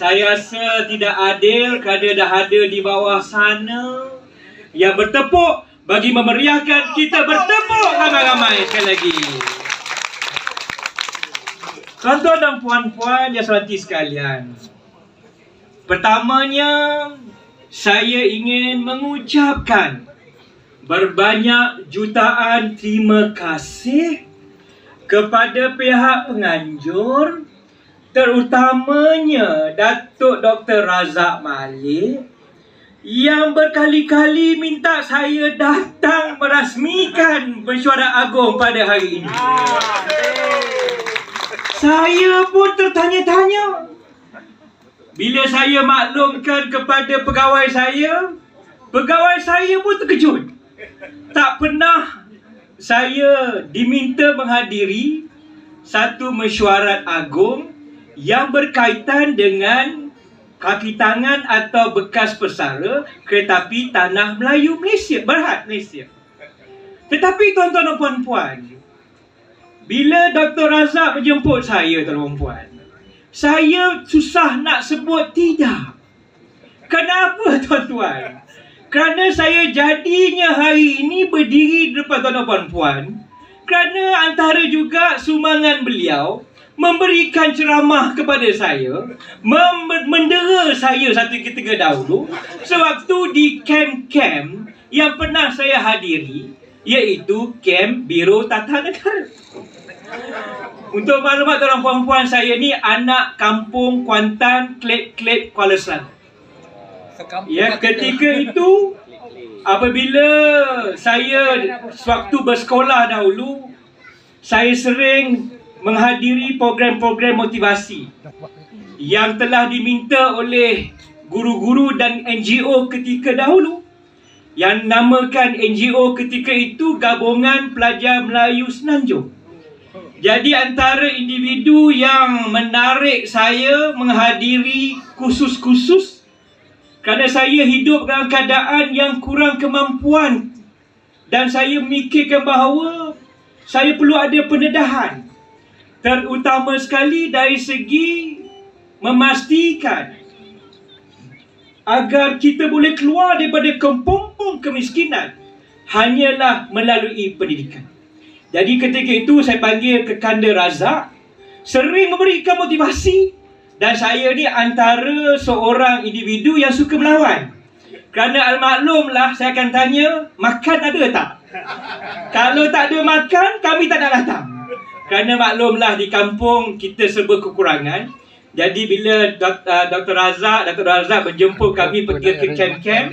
Saya rasa tidak adil kerana dah ada di bawah sana yang bertepuk bagi memeriahkan kita bertepuk ramai-ramai sekali lagi. Tuan-tuan dan puan-puan yang serati sekalian. Pertamanya, saya ingin mengucapkan berbanyak jutaan terima kasih kepada pihak penganjur terutamanya Datuk Dr. Razak Malik yang berkali-kali minta saya datang merasmikan mesyuarat agung pada hari ini. Saya pun tertanya-tanya. Bila saya maklumkan kepada pegawai saya, pegawai saya pun terkejut. Tak pernah saya diminta menghadiri satu mesyuarat agung yang berkaitan dengan kaki tangan atau bekas pesara kereta api tanah Melayu Malaysia, Berhad Malaysia. Tetapi tuan-tuan dan puan-puan, bila Dr. Razak menjemput saya tuan-tuan dan puan, saya susah nak sebut tidak. Kenapa tuan-tuan? Kerana saya jadinya hari ini berdiri di depan tuan-tuan dan puan-puan kerana antara juga sumbangan beliau memberikan ceramah kepada saya, mem- mendera saya satu ketika dahulu sewaktu di kem-kem yang pernah saya hadiri iaitu kem Biro Tata Negara. Untuk maklumat tuan puan-puan saya ni anak kampung Kuantan Klep-Klep Kuala Selangor. Ya ketika itu apabila saya sewaktu bersekolah dahulu saya sering menghadiri program-program motivasi yang telah diminta oleh guru-guru dan NGO ketika dahulu yang namakan NGO ketika itu Gabungan Pelajar Melayu Senanjung. Jadi antara individu yang menarik saya menghadiri kursus-kursus kerana saya hidup dalam keadaan yang kurang kemampuan dan saya memikirkan bahawa saya perlu ada pendedahan terutama sekali dari segi memastikan agar kita boleh keluar daripada kepompong kemiskinan hanyalah melalui pendidikan. Jadi ketika itu saya panggil ke Kanda Razak sering memberikan motivasi dan saya ni antara seorang individu yang suka melawan. Kerana al-maklumlah saya akan tanya makan ada tak? Kalau tak ada makan kami tak nak datang. Kerana maklumlah di kampung kita serba kekurangan. Jadi bila Dr. Razak, Dr. Razak menjemput kami pergi ke kem-kem.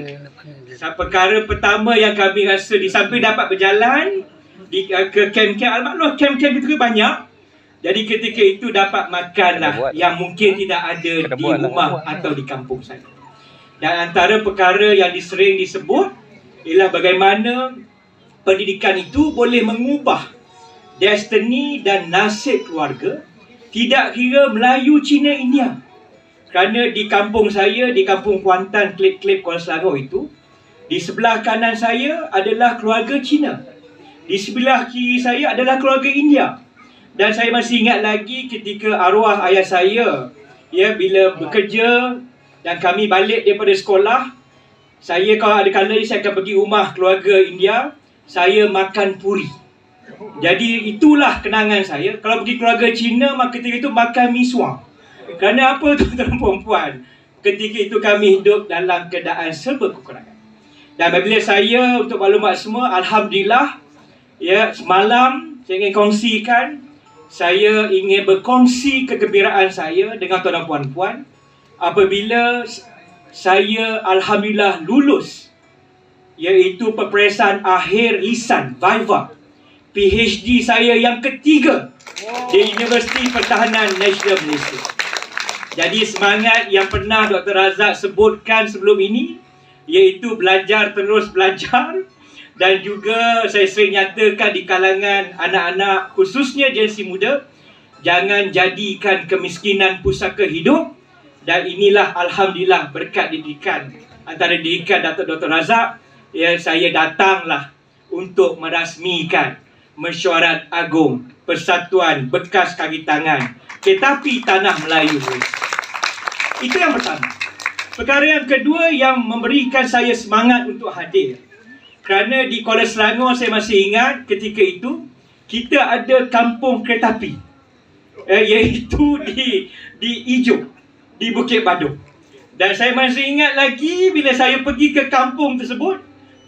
Perkara pertama yang kami rasa di samping dapat berjalan di, uh, ke kem-kem. Almaklum kem-kem itu banyak. Jadi ketika itu dapat makanlah yang mungkin tidak ada di rumah atau di kampung saya. Dan antara perkara yang disering disebut ialah bagaimana pendidikan itu boleh mengubah destiny dan nasib keluarga tidak kira Melayu, Cina, India. Kerana di kampung saya, di kampung Kuantan, Klip-Klip, Kuala Selangor itu, di sebelah kanan saya adalah keluarga Cina. Di sebelah kiri saya adalah keluarga India. Dan saya masih ingat lagi ketika arwah ayah saya, ya bila bekerja dan kami balik daripada sekolah, saya kalau ada kali saya akan pergi rumah keluarga India, saya makan puri. Jadi itulah kenangan saya. Kalau pergi keluarga Cina, ketika itu makan misua. Kerana apa tuan-tuan perempuan? Ketika itu kami hidup dalam keadaan serba kekurangan. Dan apabila saya, untuk maklumat semua, Alhamdulillah, ya semalam saya ingin kongsikan, saya ingin berkongsi kegembiraan saya dengan tuan-tuan puan-puan apabila saya Alhamdulillah lulus iaitu peperiksaan akhir lisan, Viva. PhD saya yang ketiga di Universiti Pertahanan Nasional Malaysia. Jadi semangat yang pernah Dr. Razak sebutkan sebelum ini iaitu belajar terus belajar dan juga saya sering nyatakan di kalangan anak-anak khususnya generasi muda jangan jadikan kemiskinan pusaka hidup dan inilah alhamdulillah berkat didikan antara didikan Datuk Dr. Razak ya saya datanglah untuk merasmikan mesyuarat agung Persatuan Bekas Kaki Tangan Tetapi Tanah Melayu. Itu yang pertama. Perkara yang kedua yang memberikan saya semangat untuk hadir. Kerana di Kuala Selangor saya masih ingat ketika itu kita ada kampung kereta api. Eh, iaitu di di Ijo, di Bukit Badung. Dan saya masih ingat lagi bila saya pergi ke kampung tersebut,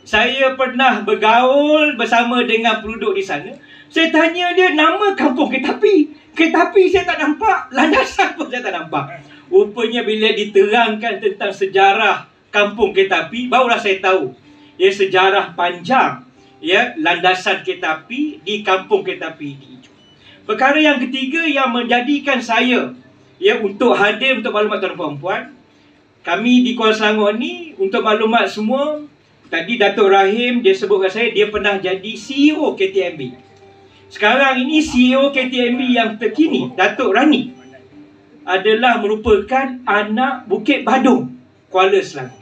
saya pernah bergaul bersama dengan penduduk di sana. Saya tanya dia nama kampung kereta api. Kereta api saya tak nampak, landasan pun saya tak nampak. Rupanya bila diterangkan tentang sejarah kampung kereta api, barulah saya tahu ya sejarah panjang ya landasan kereta api di kampung kereta api di Ijo. Perkara yang ketiga yang menjadikan saya ya untuk hadir untuk maklumat tuan puan kami di Kuala Selangor ni untuk maklumat semua tadi Datuk Rahim dia sebutkan saya dia pernah jadi CEO KTMB. Sekarang ini CEO KTMB yang terkini Datuk Rani adalah merupakan anak Bukit Badung Kuala Selangor.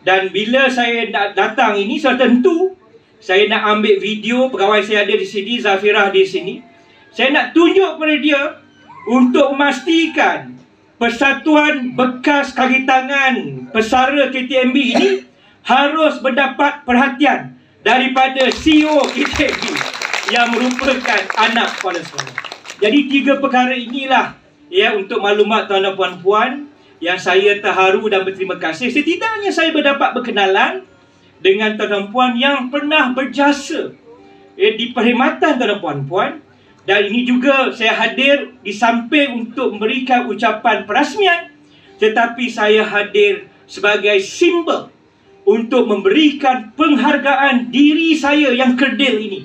Dan bila saya nak datang ini, saya tentu saya nak ambil video pegawai saya ada di sini, Zafirah di sini. Saya nak tunjuk kepada dia untuk memastikan Persatuan Bekas Kaki Tangan Pesara KTMB ini harus mendapat perhatian daripada CEO KTMB yang merupakan anak pada sekolah. Jadi tiga perkara inilah ya untuk maklumat tuan dan puan-puan yang saya terharu dan berterima kasih setidaknya saya berdapat berkenalan dengan tuan puan yang pernah berjasa eh, di perkhidmatan tuan puan-puan dan ini juga saya hadir di samping untuk memberikan ucapan perasmian tetapi saya hadir sebagai simbol untuk memberikan penghargaan diri saya yang kerdil ini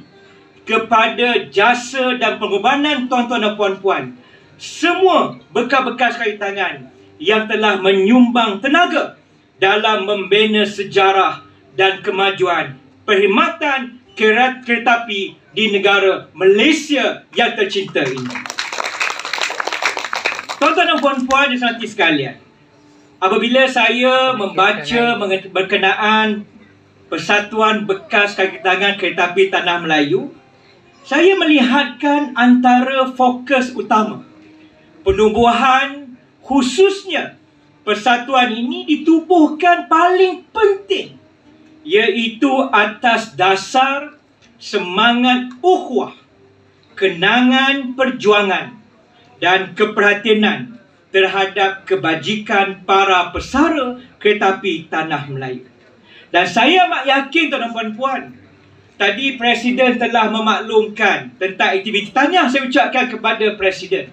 kepada jasa dan pengorbanan tuan-tuan dan puan-puan semua bekas-bekas kait tangan yang telah menyumbang tenaga dalam membina sejarah dan kemajuan perkhidmatan kereta api di negara Malaysia yang tercinta ini. Tuan-tuan dan puan-puan sana sekalian, apabila saya membaca berkenaan Persatuan Bekas Kaki Tangan Kereta Api Tanah Melayu, saya melihatkan antara fokus utama penumbuhan khususnya persatuan ini ditubuhkan paling penting iaitu atas dasar semangat ukhuwah, kenangan perjuangan dan keperhatianan terhadap kebajikan para pesara kereta api tanah Melayu. Dan saya amat yakin tuan dan puan-puan, tadi Presiden telah memaklumkan tentang aktiviti. Tanya saya ucapkan kepada Presiden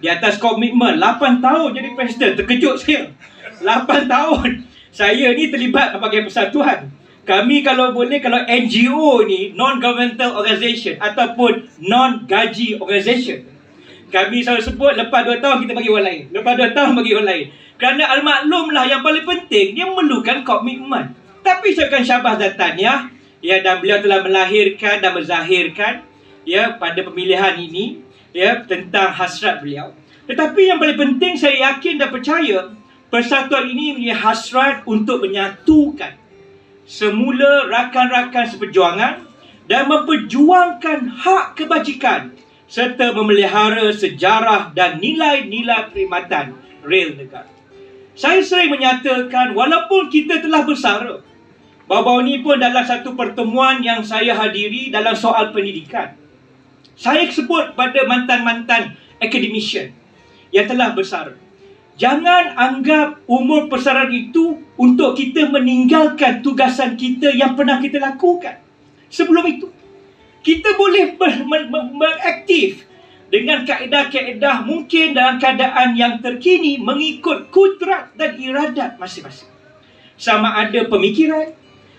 di atas komitmen 8 tahun jadi presiden terkejut saya 8 tahun saya ni terlibat sebagai persatuan kami kalau boleh kalau NGO ni non governmental organisation ataupun non gaji organisation kami selalu sebut lepas 2 tahun kita bagi orang lain. Lepas 2 tahun bagi orang lain. Kerana al-maklum lah yang paling penting dia memerlukan komitmen. Tapi saya akan syabas dan tahniah ya dan beliau telah melahirkan dan menzahirkan ya pada pemilihan ini ya tentang hasrat beliau. Tetapi yang paling penting saya yakin dan percaya persatuan ini punya hasrat untuk menyatukan semula rakan-rakan seperjuangan dan memperjuangkan hak kebajikan serta memelihara sejarah dan nilai-nilai perkhidmatan rel negara. Saya sering menyatakan walaupun kita telah bersara, bahawa ini pun adalah satu pertemuan yang saya hadiri dalam soal pendidikan. Saya sebut pada mantan-mantan academician yang telah besar. Jangan anggap umur persaran itu untuk kita meninggalkan tugasan kita yang pernah kita lakukan. Sebelum itu, kita boleh beraktif dengan kaedah-kaedah mungkin dalam keadaan yang terkini mengikut kudrat dan iradat masing-masing. Sama ada pemikiran,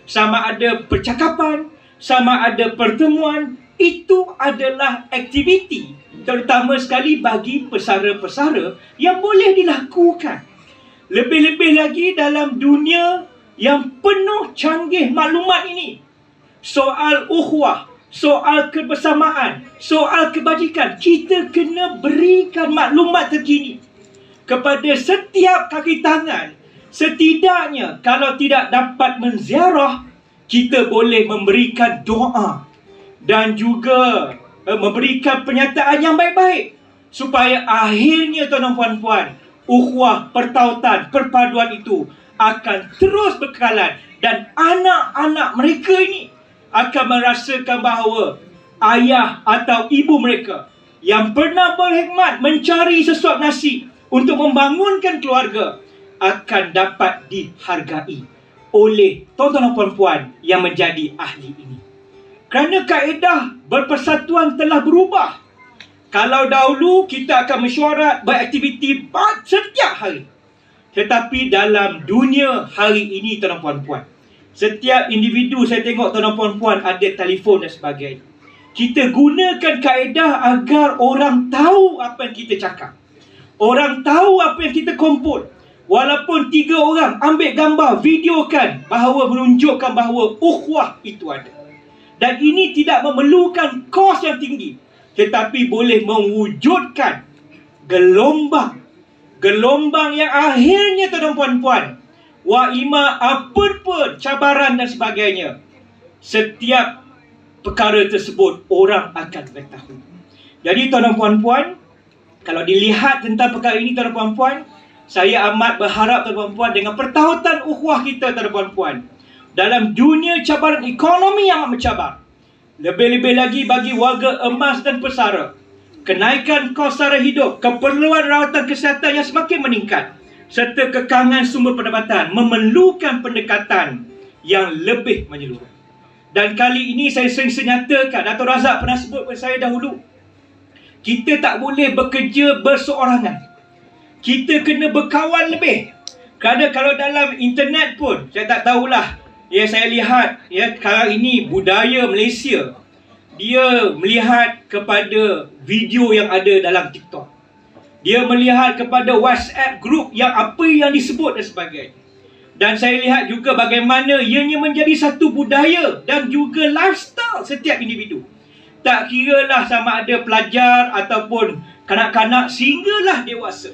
sama ada percakapan, sama ada pertemuan, itu adalah aktiviti terutama sekali bagi pesara-pesara yang boleh dilakukan. Lebih-lebih lagi dalam dunia yang penuh canggih maklumat ini. Soal ukhuwah, soal kebersamaan, soal kebajikan. Kita kena berikan maklumat terkini kepada setiap kaki tangan. Setidaknya kalau tidak dapat menziarah, kita boleh memberikan doa dan juga uh, memberikan pernyataan yang baik-baik supaya akhirnya tuan dan puan-puan ukhuwah, pertautan, perpaduan itu akan terus berkekalan dan anak-anak mereka ini akan merasakan bahawa ayah atau ibu mereka yang pernah berhikmat mencari sesuap nasi untuk membangunkan keluarga akan dapat dihargai oleh tuan-tuan dan puan-puan yang menjadi ahli ini. Kerana kaedah berpersatuan telah berubah. Kalau dahulu kita akan mesyuarat beraktiviti setiap hari. Tetapi dalam dunia hari ini tuan-tuan puan-puan. Setiap individu saya tengok tuan-tuan puan-puan ada telefon dan sebagainya. Kita gunakan kaedah agar orang tahu apa yang kita cakap. Orang tahu apa yang kita kompon. Walaupun tiga orang ambil gambar, videokan bahawa menunjukkan bahawa ukhuwah itu ada. Dan ini tidak memerlukan kos yang tinggi. Tetapi boleh mewujudkan gelombang. Gelombang yang akhirnya tuan puan-puan. Wa ima apa pun cabaran dan sebagainya. Setiap perkara tersebut orang akan beritahu. Jadi tuan puan-puan. Kalau dilihat tentang perkara ini tuan puan-puan. Saya amat berharap tuan puan-puan dengan pertahutan ukhuwah kita tuan puan-puan dalam dunia cabaran ekonomi yang amat mencabar. Lebih-lebih lagi bagi warga emas dan pesara. Kenaikan kos sara hidup, keperluan rawatan kesihatan yang semakin meningkat serta kekangan sumber pendapatan memerlukan pendekatan yang lebih menyeluruh. Dan kali ini saya sering senyatakan, Dato' Razak pernah sebut kepada saya dahulu, kita tak boleh bekerja berseorangan. Kita kena berkawan lebih. Kerana kalau dalam internet pun, saya tak tahulah Ya saya lihat ya sekarang ini budaya Malaysia dia melihat kepada video yang ada dalam TikTok. Dia melihat kepada WhatsApp group yang apa yang disebut dan sebagainya. Dan saya lihat juga bagaimana ianya menjadi satu budaya dan juga lifestyle setiap individu. Tak kira lah sama ada pelajar ataupun kanak-kanak sehinggalah dewasa.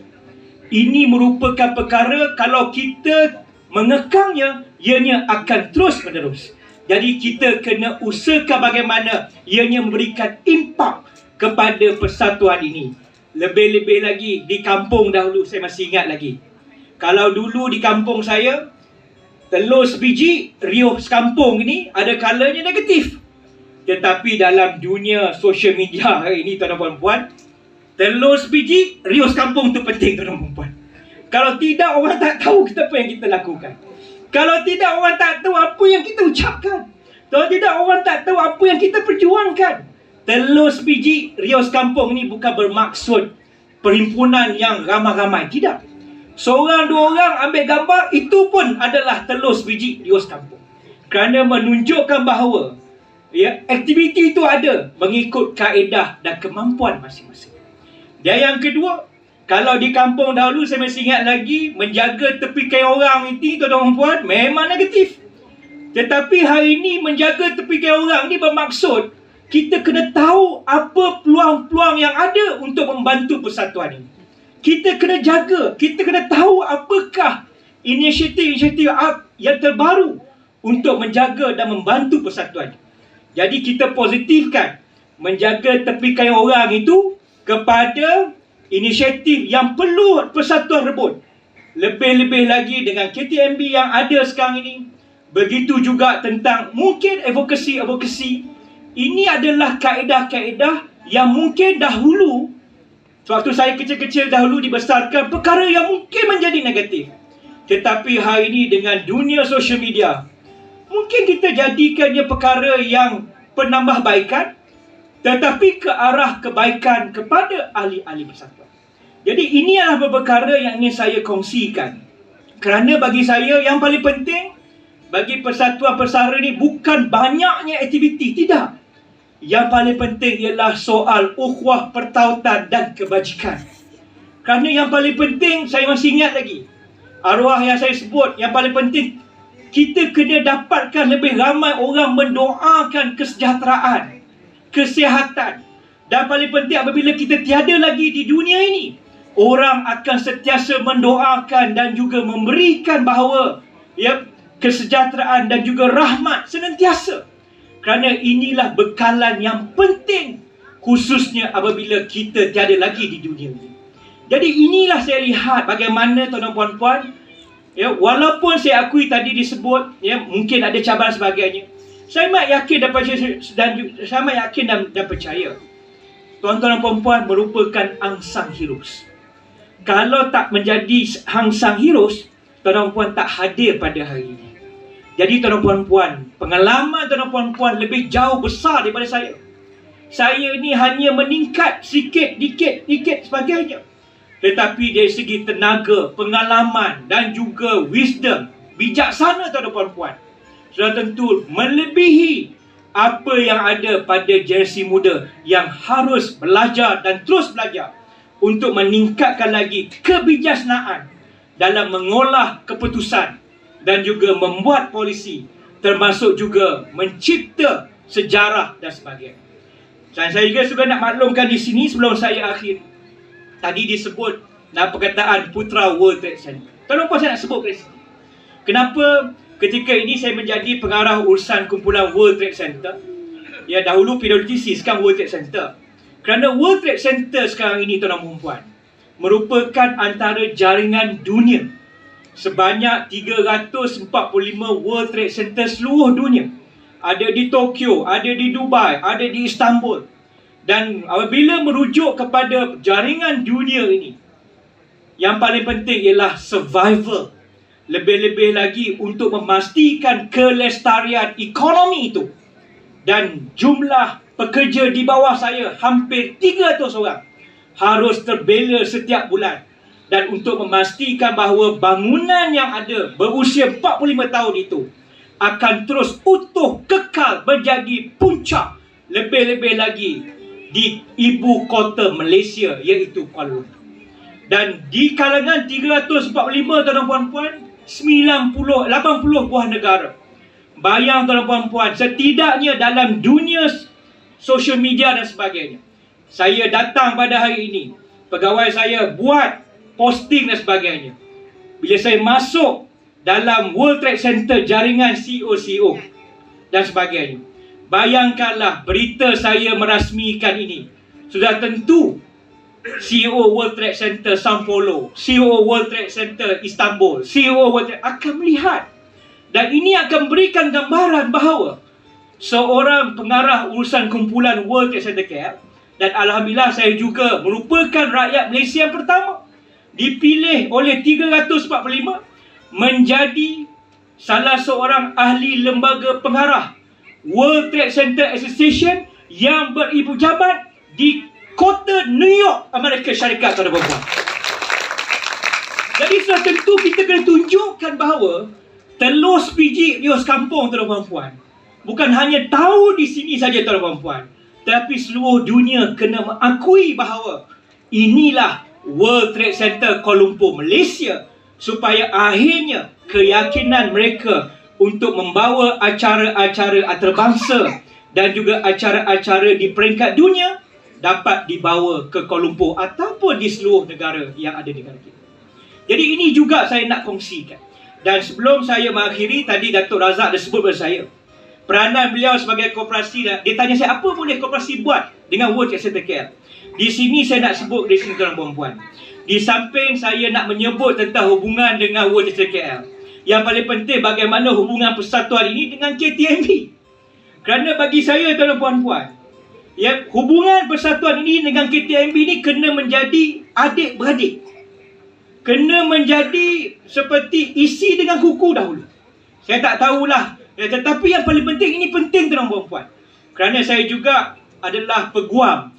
Ini merupakan perkara kalau kita mengekangnya ianya akan terus menerus. Jadi kita kena usahakan bagaimana ianya memberikan impak kepada persatuan ini. Lebih-lebih lagi di kampung dahulu saya masih ingat lagi. Kalau dulu di kampung saya telur sebiji riuh sekampung ini ada kalanya negatif. Tetapi dalam dunia social media hari ini tuan-tuan puan telur sebiji riuh sekampung tu penting tuan-tuan puan. Kalau tidak orang tak tahu kita apa yang kita lakukan. Kalau tidak orang tak tahu apa yang kita ucapkan. Kalau tidak orang tak tahu apa yang kita perjuangkan. Telur sebiji Rios Kampung ni bukan bermaksud perhimpunan yang ramai-ramai. Tidak. Seorang dua orang ambil gambar itu pun adalah telur sebiji Rios Kampung. Kerana menunjukkan bahawa ya, aktiviti itu ada mengikut kaedah dan kemampuan masing-masing. Dan yang kedua, kalau di kampung dahulu saya masih ingat lagi menjaga tepi kain orang itu tuan-tuan puan memang negatif. Tetapi hari ini menjaga tepi kain orang ni bermaksud kita kena tahu apa peluang-peluang yang ada untuk membantu persatuan ini. Kita kena jaga, kita kena tahu apakah inisiatif-inisiatif yang terbaru untuk menjaga dan membantu persatuan. Jadi kita positifkan menjaga tepi kain orang itu kepada inisiatif yang perlu persatuan rebut. Lebih-lebih lagi dengan KTMB yang ada sekarang ini. Begitu juga tentang mungkin advokasi-advokasi. Ini adalah kaedah-kaedah yang mungkin dahulu, waktu saya kecil-kecil dahulu dibesarkan, perkara yang mungkin menjadi negatif. Tetapi hari ini dengan dunia sosial media, mungkin kita jadikannya perkara yang penambah baikan, tetapi ke arah kebaikan kepada ahli-ahli persatuan. Jadi ini adalah perkara yang ingin saya kongsikan. Kerana bagi saya yang paling penting bagi persatuan persara ini bukan banyaknya aktiviti, tidak. Yang paling penting ialah soal ukhuwah pertautan dan kebajikan. Kerana yang paling penting saya masih ingat lagi. Arwah yang saya sebut yang paling penting kita kena dapatkan lebih ramai orang mendoakan kesejahteraan kesihatan. Dan paling penting apabila kita tiada lagi di dunia ini, orang akan sentiasa mendoakan dan juga memberikan bahawa ya kesejahteraan dan juga rahmat senantiasa. Kerana inilah bekalan yang penting khususnya apabila kita tiada lagi di dunia ini. Jadi inilah saya lihat bagaimana tuan-tuan puan-puan ya walaupun saya akui tadi disebut ya mungkin ada cabaran sebagainya. Saya mak yakin dan dan saya mak yakin dan, dan percaya. Tuan-tuan dan puan-puan merupakan angsang heroes. Kalau tak menjadi angsang heroes, tuan-tuan puan tak hadir pada hari ini. Jadi tuan-tuan puan, pengalaman tuan-tuan puan-puan lebih jauh besar daripada saya. Saya ni hanya meningkat sikit, dikit, dikit sebagainya. Tetapi dari segi tenaga, pengalaman dan juga wisdom, bijaksana tuan-tuan puan sudah tentu melebihi apa yang ada pada jersey muda yang harus belajar dan terus belajar untuk meningkatkan lagi kebijaksanaan dalam mengolah keputusan dan juga membuat polisi termasuk juga mencipta sejarah dan sebagainya. Dan saya juga suka nak maklumkan di sini sebelum saya akhir. Tadi disebut dalam perkataan Putra World Trade Center. Tolong apa saya nak sebut sini? Kenapa ketika ini saya menjadi pengarah urusan kumpulan World Trade Center? Ya, dahulu PWTC, sekarang World Trade Center. Kerana World Trade Center sekarang ini, tuan-tuan perempuan, merupakan antara jaringan dunia sebanyak 345 World Trade Center seluruh dunia. Ada di Tokyo, ada di Dubai, ada di Istanbul. Dan apabila merujuk kepada jaringan dunia ini, yang paling penting ialah survival. Lebih-lebih lagi untuk memastikan kelestarian ekonomi itu. Dan jumlah pekerja di bawah saya hampir 300 orang harus terbela setiap bulan. Dan untuk memastikan bahawa bangunan yang ada berusia 45 tahun itu akan terus utuh kekal menjadi puncak lebih-lebih lagi di ibu kota Malaysia iaitu Kuala Lumpur. Dan di kalangan 345 tuan-tuan puan 90 80 buah negara. Bayang tuan-tuan puan setidaknya dalam dunia social media dan sebagainya. Saya datang pada hari ini. Pegawai saya buat posting dan sebagainya. Bila saya masuk dalam World Trade Center jaringan CEO-CEO dan sebagainya. Bayangkanlah berita saya merasmikan ini. Sudah tentu CEO World Trade Center Sao Paulo, CEO World Trade Center Istanbul, CEO World Trade akan melihat dan ini akan berikan gambaran bahawa seorang pengarah urusan kumpulan World Trade Center KL dan alhamdulillah saya juga merupakan rakyat Malaysia yang pertama dipilih oleh 345 menjadi salah seorang ahli lembaga pengarah World Trade Center Association yang beribu jabat di kota New York, Amerika Syarikat tuan puan Jadi sudah tentu kita kena tunjukkan bahawa telur sepiji rios kampung tuan puan Bukan hanya tahu di sini saja tuan puan Tapi seluruh dunia kena mengakui bahawa inilah World Trade Center Kuala Lumpur, Malaysia supaya akhirnya keyakinan mereka untuk membawa acara-acara antarabangsa dan juga acara-acara di peringkat dunia dapat dibawa ke Kuala Lumpur ataupun di seluruh negara yang ada di negara kita. Jadi ini juga saya nak kongsikan. Dan sebelum saya mengakhiri, tadi Datuk Razak dah sebut kepada saya. Peranan beliau sebagai koperasi, dia tanya saya apa boleh koperasi buat dengan World Trade Care. Di sini saya nak sebut di sini tuan puan Di samping saya nak menyebut tentang hubungan dengan World Trade KL. Yang paling penting bagaimana hubungan persatuan ini dengan KTMB. Kerana bagi saya tuan puan-puan, Ya, hubungan persatuan ini dengan KTMB ini kena menjadi adik-beradik. Kena menjadi seperti isi dengan kuku dahulu. Saya tak tahulah. Ya, tetapi yang paling penting, ini penting tuan puan Kerana saya juga adalah peguam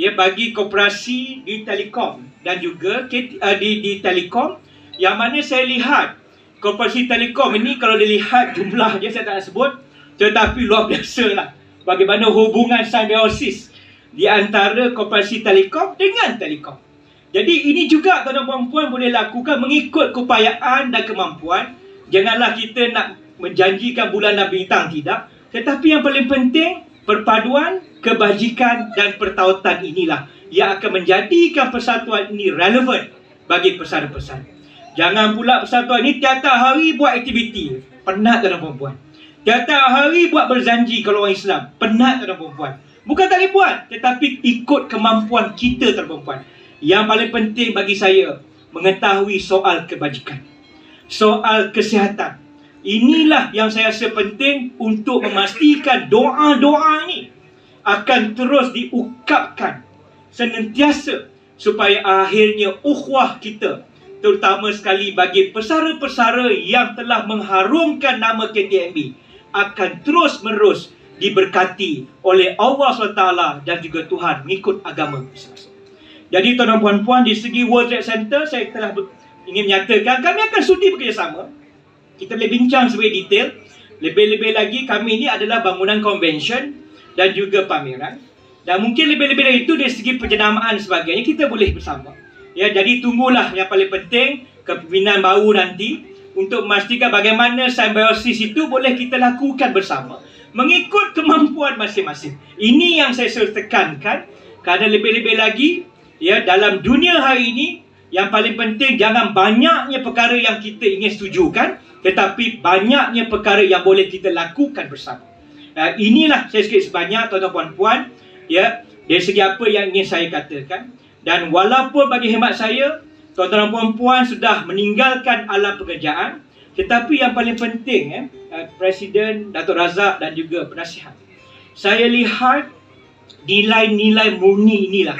ya, bagi koperasi di Telekom dan juga uh, di, di Telekom yang mana saya lihat koperasi Telekom ini kalau dilihat jumlahnya saya tak nak sebut tetapi luar biasa lah bagaimana hubungan simbiosis di antara koperasi telekom dengan telekom. Jadi ini juga tuan-tuan puan boleh lakukan mengikut keupayaan dan kemampuan. Janganlah kita nak menjanjikan bulan dan bintang tidak. Tetapi yang paling penting perpaduan, kebajikan dan pertautan inilah yang akan menjadikan persatuan ini relevan bagi pesan-pesan. Jangan pula persatuan ini tiap-tiap hari buat aktiviti. Penat tuan-tuan puan. Tiap-tiap hari buat berzanji kalau orang Islam. Penat tuan perempuan. Bukan tak boleh buat. Tetapi ikut kemampuan kita tuan perempuan. Yang paling penting bagi saya mengetahui soal kebajikan. Soal kesihatan. Inilah yang saya rasa penting untuk memastikan doa-doa ini akan terus diukapkan senantiasa supaya akhirnya ukhuwah kita terutama sekali bagi pesara-pesara yang telah mengharumkan nama KTMB akan terus menerus diberkati oleh Allah SWT dan juga Tuhan mengikut agama Jadi tuan-tuan puan-puan di segi World Trade Center saya telah ingin menyatakan kami akan sudi bekerjasama. Kita boleh bincang sebagai detail. Lebih-lebih lagi kami ini adalah bangunan convention dan juga pameran. Dan mungkin lebih-lebih dari itu dari segi penjenamaan sebagainya kita boleh bersama. Ya, jadi tunggulah yang paling penting kepimpinan baru nanti untuk memastikan bagaimana symbiosis itu boleh kita lakukan bersama mengikut kemampuan masing-masing. Ini yang saya selalu tekankan kerana lebih-lebih lagi ya dalam dunia hari ini yang paling penting jangan banyaknya perkara yang kita ingin setujukan tetapi banyaknya perkara yang boleh kita lakukan bersama. Uh, inilah saya sikit sebanyak tuan-tuan puan-puan ya dari segi apa yang ingin saya katakan dan walaupun bagi hemat saya tuan-tuan puan-puan sudah meninggalkan alam pekerjaan tetapi yang paling penting eh, eh, Presiden Datuk Razak dan juga penasihat. Saya lihat nilai-nilai murni inilah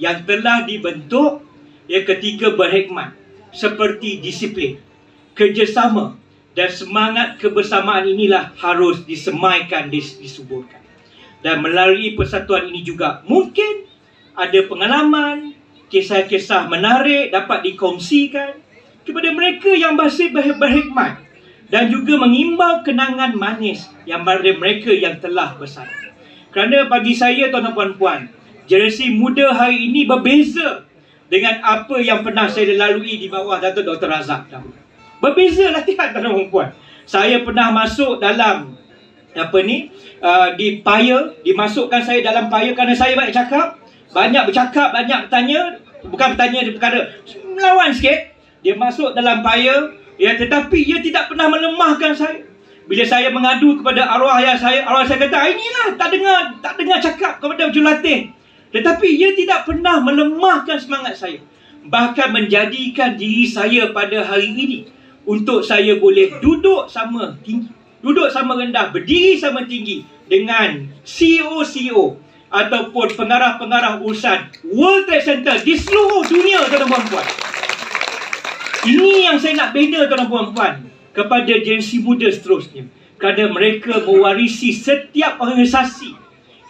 yang telah dibentuk ya ketika berhikmat seperti disiplin, kerjasama dan semangat kebersamaan inilah harus disemaikan, disuburkan. Dan melalui persatuan ini juga mungkin ada pengalaman, kisah-kisah menarik dapat dikongsikan kepada mereka yang masih berhikmat dan juga mengimbau kenangan manis yang pada mereka yang telah besar. Kerana bagi saya tuan-tuan puan, generasi muda hari ini berbeza dengan apa yang pernah saya lalui di bawah Datuk Dr. Razak dahulu. Berbeza latihan tuan-tuan puan. Saya pernah masuk dalam apa ni uh, di paya. Dimasukkan saya dalam paya kerana saya banyak cakap. Banyak bercakap banyak bertanya. Bukan bertanya di perkara melawan sikit. Dia masuk dalam paya. Ya tetapi ia tidak pernah melemahkan saya. Bila saya mengadu kepada arwah ayah saya arwah saya kata ah, inilah tak dengar tak dengar cakap kepada jurulatih tetapi ia tidak pernah melemahkan semangat saya. Bahkan menjadikan diri saya pada hari ini untuk saya boleh duduk sama tinggi duduk sama rendah berdiri sama tinggi dengan CEO-CEO ataupun pengarah-pengarah urusan World Trade Center di seluruh dunia tuan-tuan puan ini yang saya nak bina tuan-tuan puan kepada generasi muda seterusnya. Kerana mereka mewarisi setiap organisasi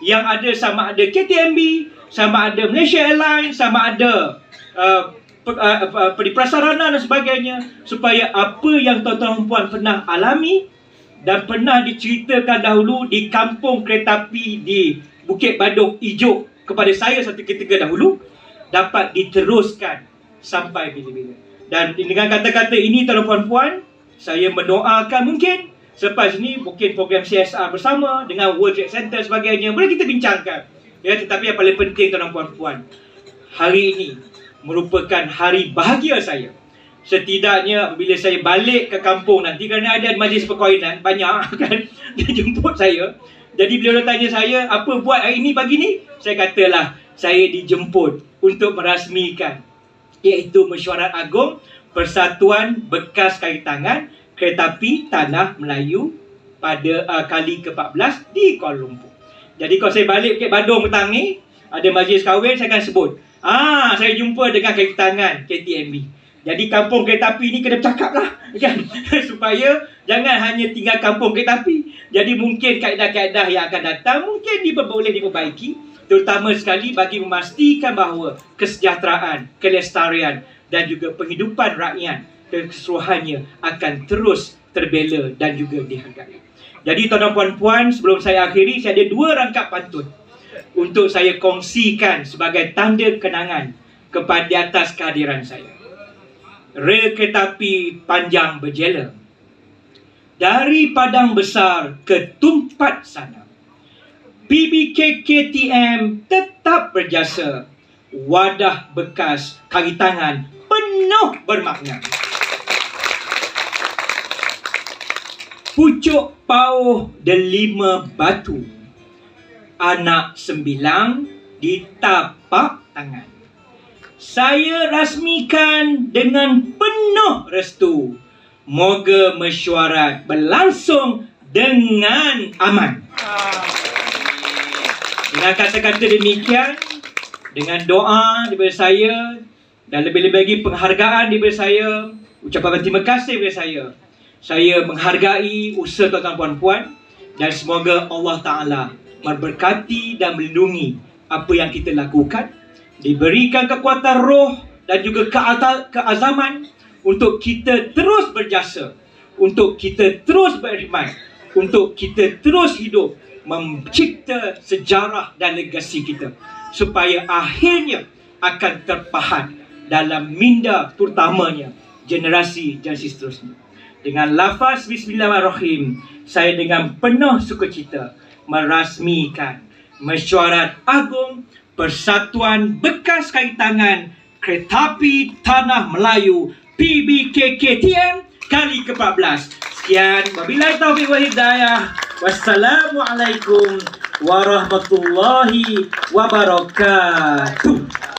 yang ada sama ada KTMB, sama ada Malaysia Airlines, sama ada uh, uh, prasarana dan sebagainya supaya apa yang tuan-tuan puan pernah alami dan pernah diceritakan dahulu di kampung kereta api di Bukit Badung Ijuk kepada saya satu ketika dahulu dapat diteruskan sampai bila-bila. Dan dengan kata-kata ini tuan-tuan puan, saya mendoakan mungkin selepas ini mungkin program CSR bersama dengan World Trade Center sebagainya boleh kita bincangkan. Ya, tetapi yang paling penting tuan-tuan puan, hari ini merupakan hari bahagia saya. Setidaknya bila saya balik ke kampung nanti kerana ada majlis perkahwinan banyak kan dia jemput saya. Jadi beliau tanya saya apa buat hari ini pagi ni? Saya katalah saya dijemput untuk merasmikan iaitu Mesyuarat Agung Persatuan Bekas Kaki Tangan Kereta Api Tanah Melayu pada uh, kali ke-14 di Kuala Lumpur. Jadi kalau saya balik ke Badung petang ni, ada majlis kahwin saya akan sebut. Ah, saya jumpa dengan kaki tangan KTMB. Jadi kampung kereta api ni kena bercakap lah kan? Supaya jangan hanya tinggal kampung kereta api Jadi mungkin kaedah-kaedah yang akan datang Mungkin boleh diperbaiki terutama sekali bagi memastikan bahawa kesejahteraan, kelestarian dan juga penghidupan rakyat keseluruhannya akan terus terbela dan juga dihargai. Jadi tuan-tuan puan-puan, sebelum saya akhiri, saya ada dua rangkap pantun untuk saya kongsikan sebagai tanda kenangan kepada atas kehadiran saya. Rel kereta api panjang berjela. Dari padang besar ke tumpat sana. PBK KTM tetap berjasa. Wadah bekas kaki tangan penuh bermakna. Pucuk pauh delima batu. Anak sembilang di tapak tangan. saya rasmikan dengan penuh restu. Moga mesyuarat berlangsung dengan aman. Dengan kata-kata demikian, dengan doa daripada saya dan lebih-lebih lagi penghargaan daripada saya, ucapan terima kasih daripada saya. Saya menghargai usaha tuan-tuan puan dan semoga Allah Ta'ala memberkati dan melindungi apa yang kita lakukan. Diberikan kekuatan roh dan juga keazaman untuk kita terus berjasa untuk kita terus berkhidmat untuk kita terus hidup mencipta sejarah dan legasi kita supaya akhirnya akan terpahat dalam minda terutamanya generasi generasi seterusnya. Dengan lafaz bismillahirrahmanirrahim saya dengan penuh sukacita merasmikan mesyuarat agung Persatuan Bekas Kaitangan Kereta Api Tanah Melayu PBKKTM kali ke-14. Sekian, wabillahi taufiq wa hidayah. Wassalamualaikum warahmatullahi wabarakatuh.